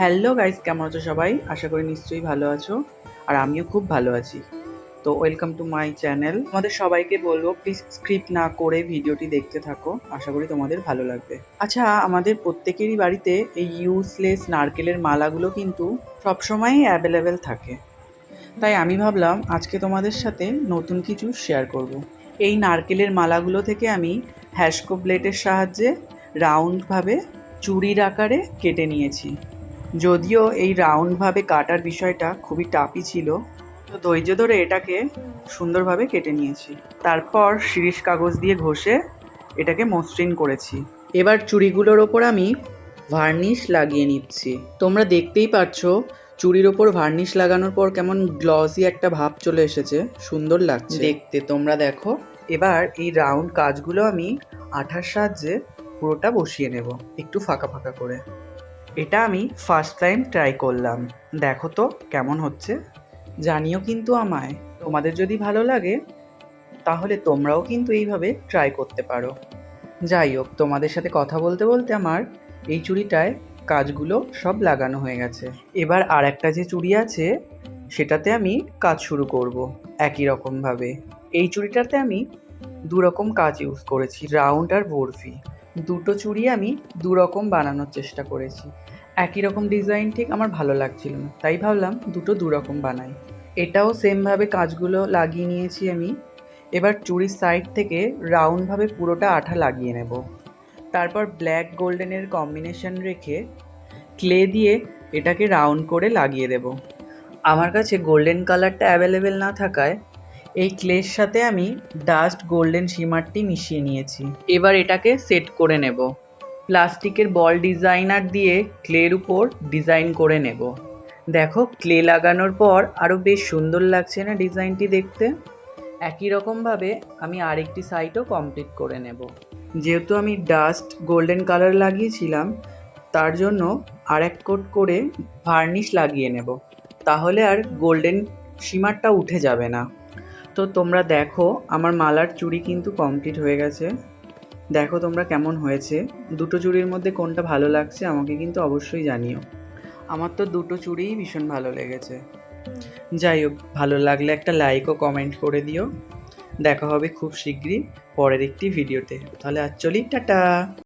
Hello guys, কেমন আছো সবাই? আশা করি নিশ্চয়ই ভালো আছো, আর আমিও খুব ভালো আছি। তো ওয়েলকাম টু মাই চ্যানেল। তোমাদের সবাইকে বলব প্লিজ স্ক্রিপ্ট না করে ভিডিওটি দেখতে থাকো, আশা করি তোমাদের ভালো লাগবে। আচ্ছা আমাদের প্রত্যেকেরই বাড়িতে এই ইউজলেস নারকেলের মালাগুলো কিন্তু সবসময়ই অ্যাভেলেবেল থাকে। তাই আমি ভাবলাম, আজকে তোমাদের সাথে নতুন কিছু শেয়ার করব। এই নারকেলের মালাগুলো থেকে আমি হ্যাশকো ব্লেডের সাহায্যে রাউন্ডভাবে চুড়ির আকারে কেটে নিয়েছি। যদিও এই রাউন্ডভাবে কাটার বিষয়টা খুবই টাপই ছিল, তো ধৈর্য ধরে এটাকে সুন্দরভাবে কেটে নিয়েছি। তারপর শিরিষ কাগজ দিয়ে ঘষে এটাকে মসৃণ করেছি। এবার চুড়িগুলোর ওপর আমি ভার্নিশ লাগিয়ে নিচ্ছি। তোমরা দেখতেই পাচ্ছো, চুড়ির ওপর ভার্নিশ লাগানোর পর কেমন গ্লসি একটা ভাব চলে এসেছে, সুন্দর লাগছে। দেখতে তোমরা দেখো, এবার এই রাউন্ড কাজগুলো আমি আঠার সাহায্যে পুরোটা বসিয়ে নেব, একটু ফাঁকা ফাঁকা করে। এটা আমি ফার্স্ট টাইম ট্রাই করলাম। দেখো তো কেমন হচ্ছে। জানিও কিন্তু আমায়, তোমাদের যদি ভালো লাগে, তাহলে তোমরাও কিন্তু এইভাবে ট্রাই করতে পারো। যাই হোক, তোমাদের সাথে কথা বলতে বলতে আমার এই চুড়িটায় কাজগুলো সব লাগানো হয়ে গেছে। এবার আর একটা যে চুড়ি আছে, সেটাতে আমি কাজ শুরু করব একই রকমভাবে। এই চুড়িটাতে আমি দু রকম কাজ ইউজ করেছি, রাউন্ড আর বরফি। দুটো চুড়ি আমি দু রকম বানানোর চেষ্টা করেছি। একই রকম ডিজাইন ঠিক আমার ভালো লাগছিল না। তাই ভাবলাম দুটো দু রকম বানাই। এটাও সেমভাবে কাজগুলো লাগিয়ে নিয়েছি আমি। এবার চুড়ির সাইড থেকে রাউন্ডভাবে পুরোটা আঠা লাগিয়ে নেব। তারপর ব্ল্যাক গোল্ডেনের কম্বিনেশন রেখে ক্লে দিয়ে এটাকে রাউন্ড করে লাগিয়ে দেব। আমার কাছে গোল্ডেন কালারটা অ্যাভেলেবেল না থাকায় এই ক্লের সাথে আমি ডাস্ট গোল্ডেন শিমারটি মিশিয়ে নিয়েছি। এবার এটাকে সেট করে নেব। প্লাস্টিকের বল ডিজাইনার দিয়ে ক্লের উপর ডিজাইন করে নেব। দেখো, ক্লে লাগানোর পর আরও বেশ সুন্দর লাগছে না ডিজাইনটি দেখতে? একই রকমভাবে আমি আরেকটি সাইটও কমপ্লিট করে নেব। যেহেতু আমি ডাস্ট গোল্ডেন কালার লাগিয়েছিলাম, তার জন্য আর এক কোট করে ভার্নিশ লাগিয়ে নেব। তাহলে আর গোল্ডেন শিমারটা উঠে যাবে না। তো তোমরা দেখো, আমার মালার চুড়ি কিন্তু কমপ্লিট হয়ে গেছে। দেখো তোমরা কেমন হয়েছে। দুটো চুড়ির মধ্যে কোনটা ভালো লাগছে আমাকে কিন্তু অবশ্যই জানিও। আমার তো দুটো চুড়িই ভীষণ ভালো লেগেছে। যাই হোক, ভালো লাগলে একটা লাইক ও কমেন্ট করে দিও। দেখা হবে খুব শীঘ্রই পরের একটি ভিডিওতে তাহলে আজ চলি, টাটা!